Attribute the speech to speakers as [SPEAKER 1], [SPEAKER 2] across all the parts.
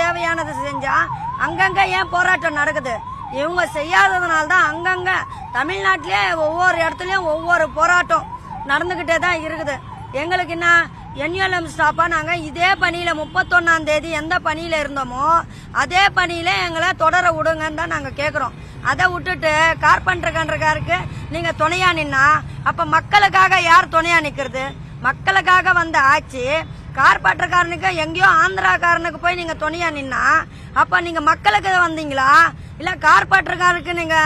[SPEAKER 1] தேவையானது செஞ்சா அங்கங்க ஏன் போராட்டம் நடக்குது? இவங்க செய்யாததுனால தான் அங்கங்க தமிழ்நாட்டிலே ஒவ்வொரு இடத்துலையும் ஒவ்வொரு போராட்டம் நடந்துக்கிட்டே தான் இருக்குது. எங்களுக்கு என்ன? என்யூஎல்எம் ஸ்டாஃபாக நாங்கள் இதே பணியில் முப்பத்தொன்னாம் தேதி எந்த பணியில் இருந்தோமோ அதே பணியில் எங்களை தொடர விடுங்கன்னு தான் நாங்கள் கேட்குறோம் அதை விட்டுட்டு கார்பெண்டர் கன்றக்காருக்கு நீங்கள் துணையா நின்னா அப்போ மக்களுக்காக யார் துணையா நிற்கிறது மக்களுக்காக வந்த ஆட்சி கார்பெண்டர்காரனுக்கு எங்கேயோ ஆந்திராக்காரனுக்கு போய் நீங்க துணையாக நின்னா அப்ப நீங்க மக்களுக்கு வந்தீங்களா? இல்ல கார்பெண்டர்காரனுக்கு நீங்க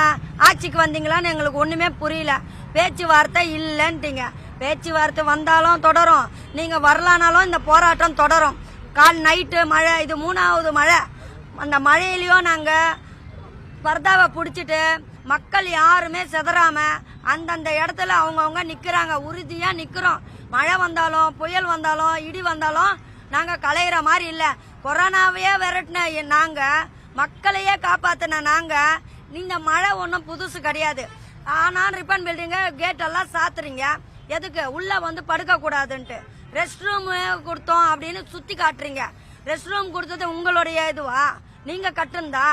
[SPEAKER 1] ஆட்சிக்கு வந்தீங்களான்னு எங்களுக்கு ஒண்ணுமே புரியல. பேச்சுவார்த்தை இல்லைன்ட்டீங்க. பேச்சுவார்த்தை வந்தாலும் தொடரும். நீங்க வரலானாலும் இந்த போராட்டம் தொடரும். கால் நைட்டு மழை இது மூணாவது மழை. அந்த மழையிலையும் நாங்க பர்தாவை பிடிச்சிட்டு மக்கள் யாருமே சிதறாம அந்தந்த இடத்துல அவங்கவுங்க நிக்கிறாங்க. உறுதியா நிக்கிறோம். மழை வந்தாலும் புயல் வந்தாலும் இடி வந்தாலும் நாங்கள் களையிற மாதிரி இல்லை. கொரோனாவையே விரட்டின நாங்கள் மக்களையே காப்பாற்றின நாங்கள் இந்த மழை ஒன்றும் புதுசு கிடையாது. ஆனால் ரிப்பன் பில்டிங்கு கேட்டெல்லாம் சாத்துறீங்க. எதுக்கு? உள்ளே வந்து படுக்கக்கூடாதுன்ட்டு. ரெஸ்ட் ரூம் கொடுத்தோம் அப்படின்னு சுற்றி காட்டுறீங்க. ரெஸ்ட் ரூம் கொடுத்தது உங்களுடைய இதுவா? நீங்கள் கட்டுந்தா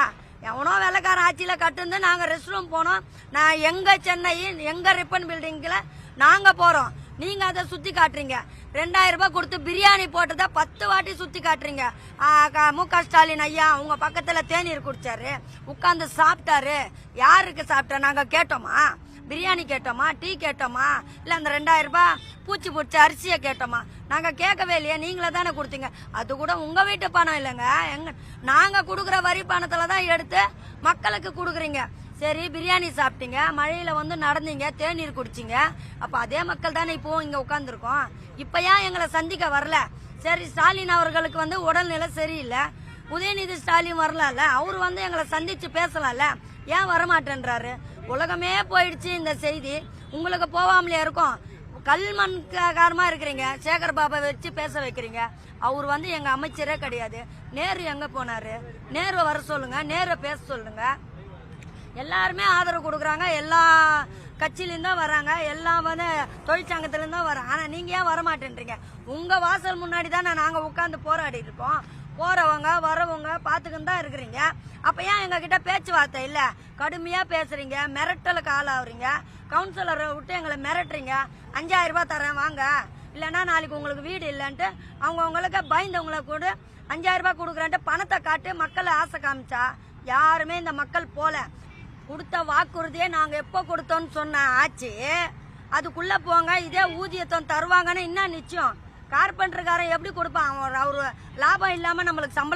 [SPEAKER 1] எவனோ வெள்ளக்கார ஆட்சியில் கட்டுந்து நாங்கள் ரெஸ்ட் ரூம் போனோம். நான் எங்கள் சென்னை எங்கள் ரிப்பன் பில்டிங்கில் நாங்கள் போகிறோம் நீங்க அதை சுத்தி காட்டுறீங்க. ரெண்டாயிரம் ரூபாய் கொடுத்து பிரியாணி போட்டதை பத்து வாட்டி சுத்தி காட்டுறீங்க. க- மு க ஸ்டாலின் ஐயா உங்க பக்கத்துல தேநீர் குடிச்சாரு. உட்கார்ந்து சாப்பிட்டாரு. யாருக்கு சாப்பிட்டா? நாங்க கேட்டோமா? பிரியாணி கேட்டோமா? டீ கேட்டோமா? இல்ல அந்த ரெண்டாயிரம் ரூபாய் பூச்சி பிடிச்ச அரிசியை கேட்டோமா? நாங்க கேட்கவே இல்லையா. நீங்களே தானே கொடுத்தீங்க. அது கூட உங்க வீட்டு பணம் இல்லைங்க. எங்க நாங்க கொடுக்குற வரி பணத்தில் தான் எடுத்து மக்களுக்கு கொடுக்குறீங்க. சரி பிரியாணி சாப்பிட்டீங்க மழையில வந்து நடந்தீங்க தேநீர் குடிச்சிங்க அப்ப அதே மக்கள் தானே இப்போ இங்க உட்காந்துருக்கோம் இப்ப ஏன் எங்களை சந்திக்க வரல? சரி ஸ்டாலின் அவர்களுக்கு வந்து உடல்நிலை சரியில்லை. உதயநிதி ஸ்டாலின் வரலாம்ல அவர் வந்து எங்களை சந்திச்சு பேசலாம்ல. ஏன் வரமாட்டேன்றாரு? உலகமே போயிடுச்சு இந்த செய்தி. உங்களுக்கு போவாமலே இருக்கும். கல்மண் காரமாக இருக்கிறீங்க சேகர் பாபா வச்சு பேச வைக்கிறீங்க. அவர் வந்து எங்க அமைச்சரே கிடையாது. நேரு எங்க போனாரு? நேரு வர சொல்லுங்க நேரு பேச சொல்லுங்க. எல்லாருமே ஆதரவு கொடுக்குறாங்க. எல்லா கட்சியிலேருந்து தான் வராங்க எல்லாம் வந்து தொழிற்சங்கத்திலேருந்து தான் வராங்க ஆனால் நீங்கள் ஏன் வரமாட்டேன்றீங்க? உங்கள் வாசல் முன்னாடி தான் நாங்கள் உட்காந்து போராடிட்டு இருக்கோம். போறவங்க வரவங்க பார்த்துக்கிட்டு தான் இருக்கிறீங்க. அப்போ ஏன் எங்ககிட்ட பேச்சுவார்த்தை இல்லை? கடுமையாக பேசுறீங்க. மிரட்டலுக்கு ஆளாகிறீங்க கவுன்சிலரை விட்டு எங்களை மிரட்டுறீங்க. அஞ்சாயிரம் ரூபாய் தரேன் வாங்க. இல்லைன்னா நாளைக்கு உங்களுக்கு வீடு இல்லைன்ட்டு அவங்கவுங்களுக்கு பயந்தவங்கள கூட. அஞ்சாயிரம் ரூபாய் கொடுக்குறேன்ட்டு பணத்தை காட்டு. மக்களை ஆசை காமிச்சா யாருமே இந்த மக்கள் போல. கொடுத்த வாக்குறுதியை நாங்கள் எப்போ கொடுத்தோம்னு சொன்ன ஆச்சு. அதுக்குள்ள போங்க இதே ஊதியத்தை தருவாங்கன்னு என்ன நிச்சயம். கார்பெண்டர்காரன் எப்படி கொடுப்பான்? அவர் அவர் லாபம் இல்லாமல் நம்மளுக்கு சம்பளம்